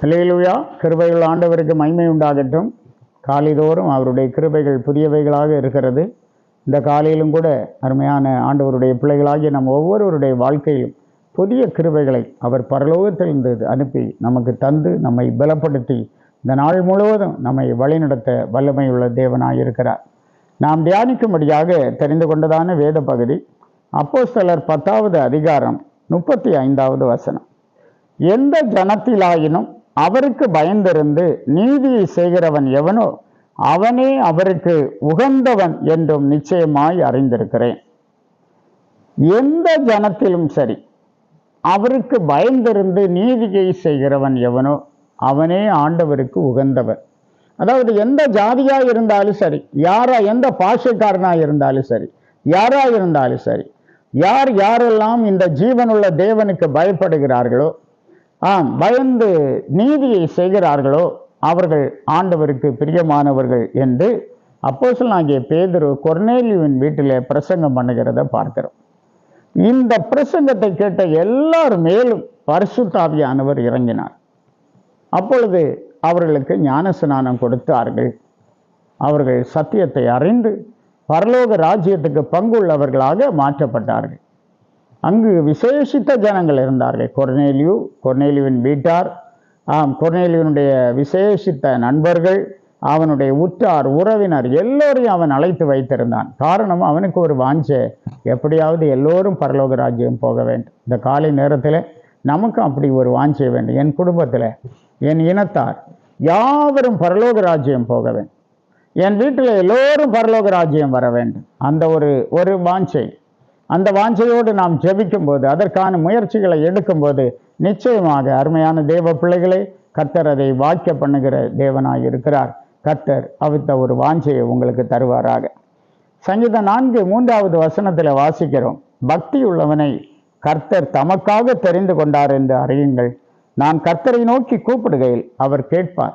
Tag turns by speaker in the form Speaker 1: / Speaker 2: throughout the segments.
Speaker 1: Hallelujah கிருபைகள் ஆண்டவருக்கு மைமை உண்டாகட்டும். காலைதோறும் அவருடைய கிருபைகள் புதியவைகளாக இருக்கிறது. இந்த காலையிலும் கூட அருமையான ஆண்டவருடைய பிள்ளைகளாகிய நம் ஒவ்வொருவருடைய வாழ்க்கையிலும் புதிய கிருபைகளை அவர் பரலோகத்திலிருந்து அனுப்பி நமக்கு தந்து நம்மை பலப்படுத்தி இந்த நாள் முழுவதும் நம்மை வழிநடத்த வல்லமையுள்ள தேவனாக இருக்கிறார் நாம் தியானிக்கும்படியாக தெரிந்து கொண்டதான வேத பகுதி அப்போஸ்தலர் பத்தாவது அதிகாரம் முப்பத்தி ஐந்தாவது வசனம். எந்த ஜனத்திலாயினும் அவருக்கு பயந்திருந்து நீதியை செய்கிறவன் எவனோ அவனே அவருக்கு உகந்தவன் என்றும் நிச்சயமாய் அறிந்திருக்கிறேன். எந்த ஜனத்திலும் சரி அவருக்கு பயந்திருந்து நீதியை செய்கிறவன் எவனோ அவனே ஆண்டவருக்கு உகந்தவன். அதாவது எந்த ஜாதியா இருந்தாலும் சரி யாரா எந்த பாஷைக்காரனா இருந்தாலும் சரி யாரா இருந்தாலும் சரி யார் யாரெல்லாம் இந்த ஜீவனுள்ள தேவனுக்கு பயப்படுகிறார்களோ ஆம் பயந்து நீதியை செய்கிறார்களோ அவர்கள் ஆண்டவருக்கு பிரியமானவர்கள் என்று அப்போசல் ஆகிய பேதரு கொர்னேலியுவின் வீட்டில் பிரசங்கம் பண்ணுகிறத பார்க்கிறோம். இந்த பிரசங்கத்தை கேட்ட எல்லார் மேலும் பரிசுத்தாவியானவர் இறங்கினார். அப்பொழுது அவர்களுக்கு ஞானஸ்நானம் கொடுத்தார்கள். அவர்கள் சத்தியத்தை அறிந்து பரலோக ராஜ்யத்துக்கு பங்குள்ளவர்களாக மாற்றப்பட்டார்கள். அங்கு விசேஷித்த ஜனங்கள் இருந்தார்கள். கொர்னேலியு கொர்னேலியுவின் வீட்டார் ஆம் கொர்னேலியனுடைய விசேஷித்த நண்பர்கள் அவனுடைய உற்றார் உறவினர் எல்லோரையும் அவன் அழைத்து வைத்திருந்தான். காரணம் அவனுக்கு ஒரு வாஞ்சை. எப்படியாவது எல்லோரும் பரலோக ராஜ்யம் போக வேண்டும். இந்த காலை நேரத்தில் நமக்கும் அப்படி ஒரு வாஞ்சை வேண்டும். என் குடும்பத்தில் என் இனத்தார் யாவரும் பரலோக ராஜ்யம் போக வேண்டும். என் வீட்டில் எல்லோரும் பரலோக ராஜ்யம் வர வேண்டும். அந்த ஒரு ஒரு வாஞ்சை. அந்த வாஞ்சையோடு நாம் ஜெபிக்கும் போது அதற்கான முயற்சிகளை எடுக்கும்போது நிச்சயமாக அருமையான தேவ பிள்ளைகளே கர்த்தர் அதை வாக்கிய பண்ணுகிற தேவனாக இருக்கிறார். கர்த்தர் அவித்த ஒரு வாஞ்சையை உங்களுக்கு தருவாராக. சங்கீத நான்கு மூன்றாவது வசனத்தில் வாசிக்கிறோம். பக்தி உள்ளவனை கர்த்தர் தமக்காக தெரிந்து கொண்டார் என்று அறியுங்கள். நான் கர்த்தரை நோக்கி கூப்பிடுகையில் அவர் கேட்பார்.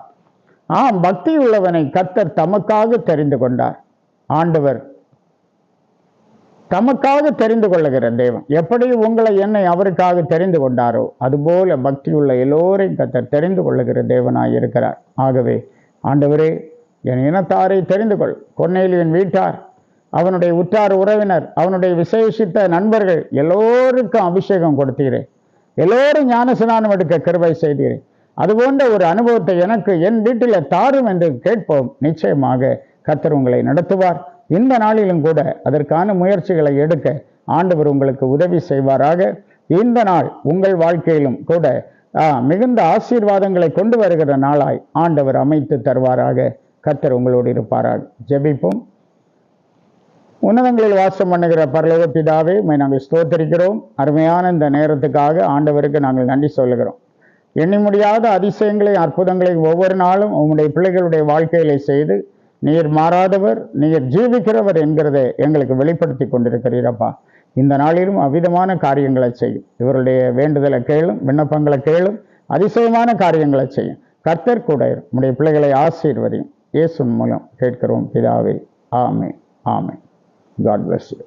Speaker 1: ஆம் பக்தி உள்ளவனை கர்த்தர் தமக்காக தெரிந்து கொண்டார். ஆண்டவர் தமக்காக தெரிந்து கொள்ளுகிற தேவன். எப்படி உங்களை என்னை அவருக்காக தெரிந்து கொண்டாரோ அதுபோல பக்தியுள்ள எல்லோரையும் கத்தர் தெரிந்து கொள்ளுகிற தேவனாய் இருக்கிறார். ஆகவே ஆண்டவரே என் இனத்தாரை தெரிந்து கொள். கொன்னையிலின் வீட்டார் அவனுடைய உற்றார் உறவினர் அவனுடைய விசேஷித்த நண்பர்கள் எல்லோருக்கும் அபிஷேகம் கொடுத்தீரே. எல்லோரும் ஞானஸ்நானம் எடுக்க கிருபை செய்தீரே. அதுபோன்ற ஒரு அனுபவத்தை எனக்கு என் வீட்டில் தாரும் என்று கேட்போம். நிச்சயமாக கத்தர் உங்களை நடத்துவார். இந்த நாளிலும் கூட அதற்கான முயற்சிகளை எடுக்க ஆண்டவர் உங்களுக்கு உதவி செய்வாராக. இந்த நாள் உங்கள் வாழ்க்கையிலும் கூட மிகுந்த ஆசீர்வாதங்களை கொண்டு வருகிற நாளாய் ஆண்டவர் அமைத்து தருவாராக. கத்தர் உங்களோடு இருப்பாராக. ஜெபிப்போம். உன்னதங்களில் வாசம் பண்ணுகிற பரலோக பிதாவே நாங்கள் ஸ்தோத்தரிக்கிறோம். அருமையான இந்த நேரத்துக்காக ஆண்டவருக்கு நாங்கள் நன்றி சொல்லுகிறோம். எண்ணி முடியாத அதிசயங்களை அற்புதங்களை ஒவ்வொரு நாளும் உங்களுடைய பிள்ளைகளுடைய வாழ்க்கையிலே செய்து நீர் மாறாதவர் நீர் ஜீவிக்கிறவர் என்கிறதை எங்களுக்கு வெளிப்படுத்தி கொண்டிருக்கிறீரப்பா. இந்த நாளிலும் அவ்விதமான காரியங்களை செய்யும் இவருடைய வேண்டுதலை கேளும் விண்ணப்பங்களை கேளும் அதிசயமான காரியங்களை செய்யும் கர்த்தர் கூட உடைய பிள்ளைகளை ஆசீர்வதியும். இயேசுன் மூலம் கேட்கிறோம் பிதாவே. ஆமே ஆமே காட் பிளஸ் யூ